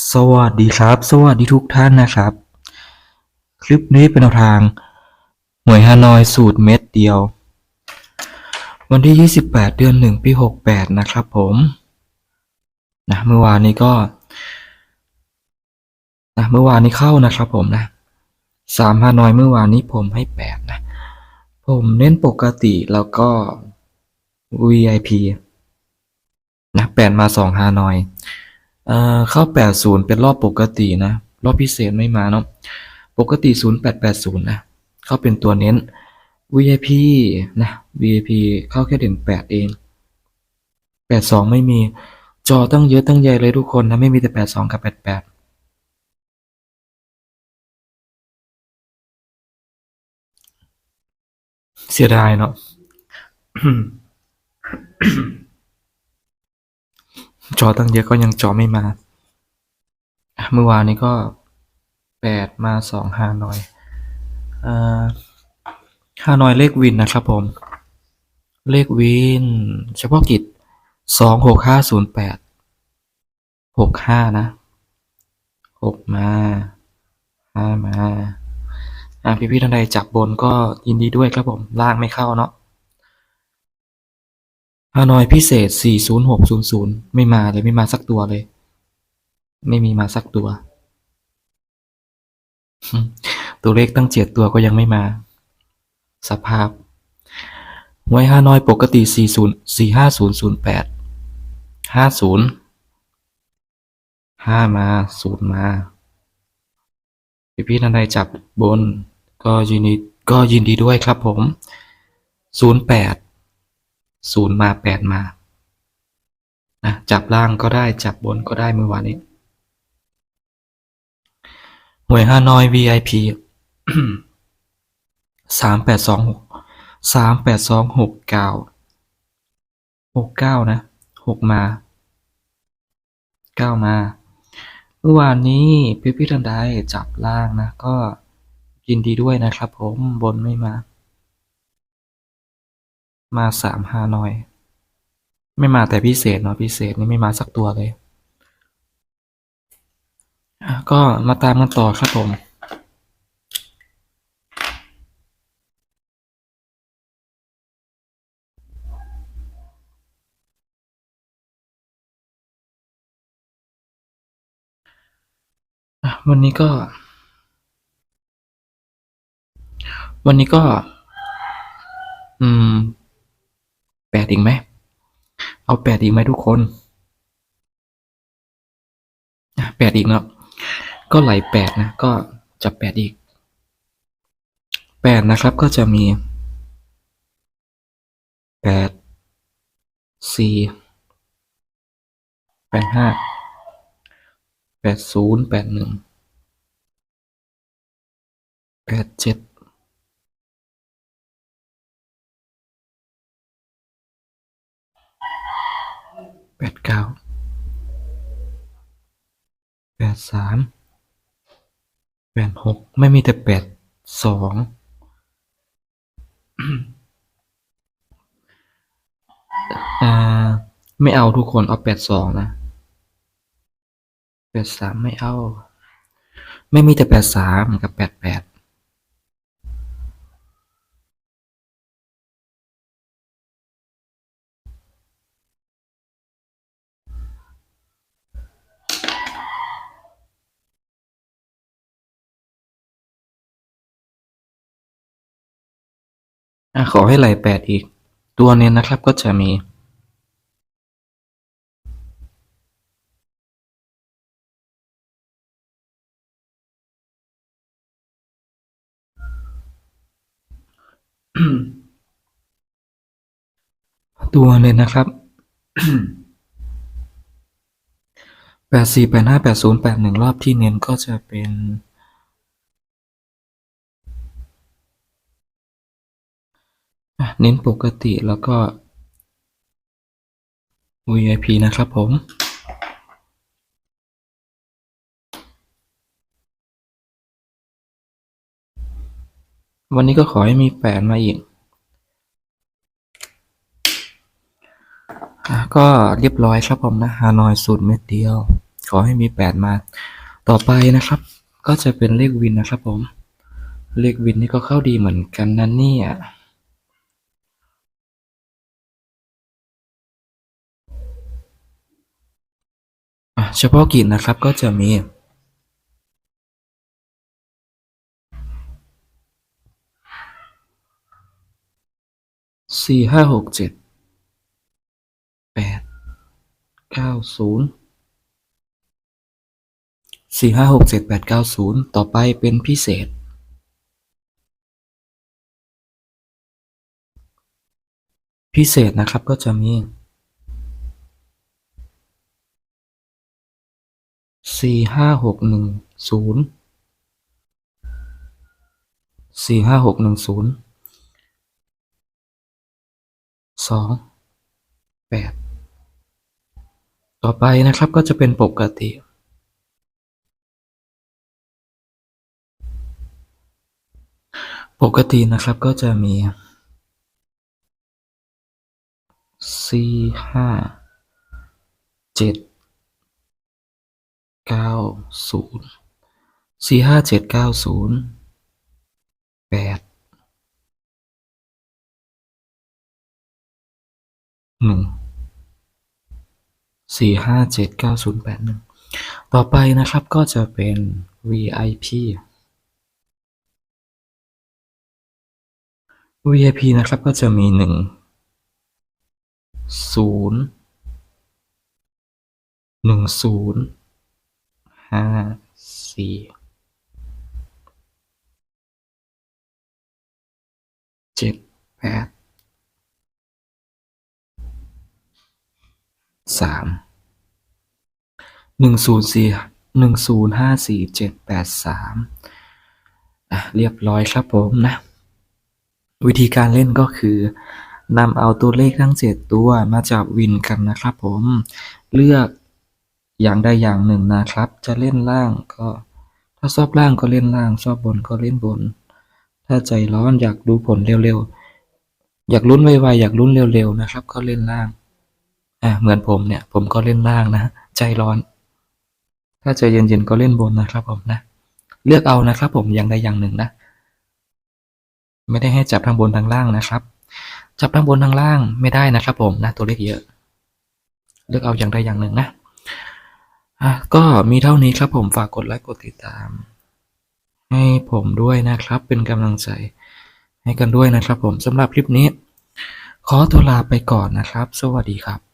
สวัสดีครับ สวัสดีทุกท่านนะครับ คลิปนี้เป็นทางหวยฮานอยสูตรเม็ดเดียว วันที่ 28 เดือน 1 ปี 68 นะครับผมนะเมื่อวานนี้ก็นะเมื่อวานนี้เข้านะครับผมนะสามฮานอยเมื่อวานนี้ผมให้ 8 นะ ผมเน้นปกติแล้วก็ VIP นะ 8 มา 2 ฮานอย อ่อเข้า80เป็นรอบปกตินะ รอบพิเศษไม่มาเนาะ ปกติ0880นะ เข้าเป็นตัวเน้น VIP นะ VIP เข้าแค่เด่น8เอง82ไม่มี จอตั้งเยอะตั้งใหญ่เลยทุกคนนะ ไม่มีแต่82กับ88เสียดายเนาะ จอตั้งเยอะก็ยังจอไม่มา เมื่อวานนี้ก็แปดมาสองฮานอยอ่าฮานอยเลขวินนะครับผม เลขวิน เฉพาะกิจสองหกห้าศูนย์แปดหกห้านะหกมาห้ามา อ่าพี่พี่ๆท่านใดจับบนก็ยินดีด้วยครับผม ล่างไม่เข้าเนาะ ฮานอยพิเศษสี่ศูนย์หกศูนย์ศูนย์ไม่มาเลยไม่มาสักตัวเลย ไม่มีมาสักตัว ตัวเลขตั้งเจ็ดตัวก็ยังไม่มา สภาพไว้ฮานอยปกติ 40 45008 50 5 มา 0 มา พี่พี่ท่านใดจับบน ก็ยินดีก็ยินดีด้วยครับผม 08 0มา8มานะจับล่างก็ได้จับบนก็ได้เมื่อวานนี้หวยฮานอย VIP สามแปดสองหกสามแปดสองหกเก้าหกเก้านะหกมาเก้ามา เมื่อวานนี้พี่พี่ทันใดจับล่างนะ ก็ยินดีด้วยนะครับผมบนไม่มา มาสามฮานอย ไม่มาแต่พิเศษเนาะพิเศษนี่ไม่มาสักตัวเลยก็มาตามกันต่อครับผมวันนี้ก็ วันนี้ก็ อืม แปดอีกไหม เอาแปดอีกไหมทุกคนแปดอีกเนาะ ก็ไหลแปดนะ ก็จับแปดอีกแปดนะครับก็จะมีแปดสี่แปดห้าแปดศูนย์แปดหนึ่งแปดเจ็ด เก้าแปดสามแปดหกไม่มีแต่แปดสองไม่เอาทุกคนเอาแปดสองนะแปดสามไม่เอา ไม่มีแต่แปดสามกับแปดแปด อะขอให้ไหลแปดอีก ตัวเนี้ยนะครับก็จะมีตัวเลยนะครับ แปดสี่แปดห้าแปดศูนย์แปดหนึ่งรอบที่เน้นก็จะเป็น อะ เน้นปกติแล้วก็ VIP นะครับผม วันนี้ก็ขอให้มีแปดมาอีกอก็เรียบร้อยครับผมนะฮานอยสูตรเม็ดเดียวขขอให้มีแปดมา ต่อไปนะครับ ก็จะเป็นเลขวินนะครับผม เลขวินนี่ก็เข้าดีเหมือนกันนะเนี่ย เฉพาะกิจนะครับก็จะมี สี่ห้าหกเจ็ดแปดเก้าศูนย์สี่ห้าหกเจ็ดแปดเก้าศูนย์ต่อไปเป็นพิเศษพิเศษนะครับก็จะมี สี่ห้าหกหนึ่งศูนย์สี่ห้าหกหนึ่งศูนย์สองแปดต่อไปนะครับก็จะเป็นปกติ ปกตินะครับก็จะมีสี่ห้าเจ็ด เก้าศูนย์สี่ห้าเจ็ดเก้าศูนย์แปดหนึ่งสี่ห้าเจ็ดเก้าศูนย์แปดหนึ่งต่อไปนะครับก็จะเป็น VIP VIP นะครับก็จะมีหนึ่งศูนย์หนึ่งศูนย์ ห้าสี่เจ็ดแปดสามหนึ่งศูนย์สี่หนึ่งศูนย์ห้าสี่เจ็ดแปดสามอะเรียบร้อยครับผมนะ วิธีการเล่นก็คือนำเอาตัวเลขทั้งเจ็ดตัวมาจับวินกันนะครับผม เลือก อย่างใดอย่างหนึ่งนะครับ จะเล่นล่างก็ ถ้าชอบล่างก็เล่นล่าง ชอบบนก็เล่นบน ถ้าใจร้อนอยากดูผลเร็วๆ อยากลุ้นไวๆอยากลุ้นเร็วๆนะครับ ก็เล่นล่าง อะเหมือนผมเนี่ย ผมก็เล่นล่างนะ ใจร้อน ถ้าใจเย็นๆก็เล่นบนนะครับผมนะ เลือกเอานะครับ ผมอย่างใดอย่างหนึ่งนะ ไม่ได้ให้จับทางบนทางล่างนะครับ จับทางบนทางล่างไม่ได้นะครับ ผมนะตัวเลขเยอะ เลือกเอาอย่างใดอย่างหนึ่งนะ อะก็มีเท่านี้ครับผมฝากกดไลค์กดติดตาม ให้ผมด้วยนะครับ เป็นกำลังใจให้กันด้วยนะครับผมสำหรับคลิปนี้ ขอตัวลาไปก่อนนะครับ สวัสดีครับ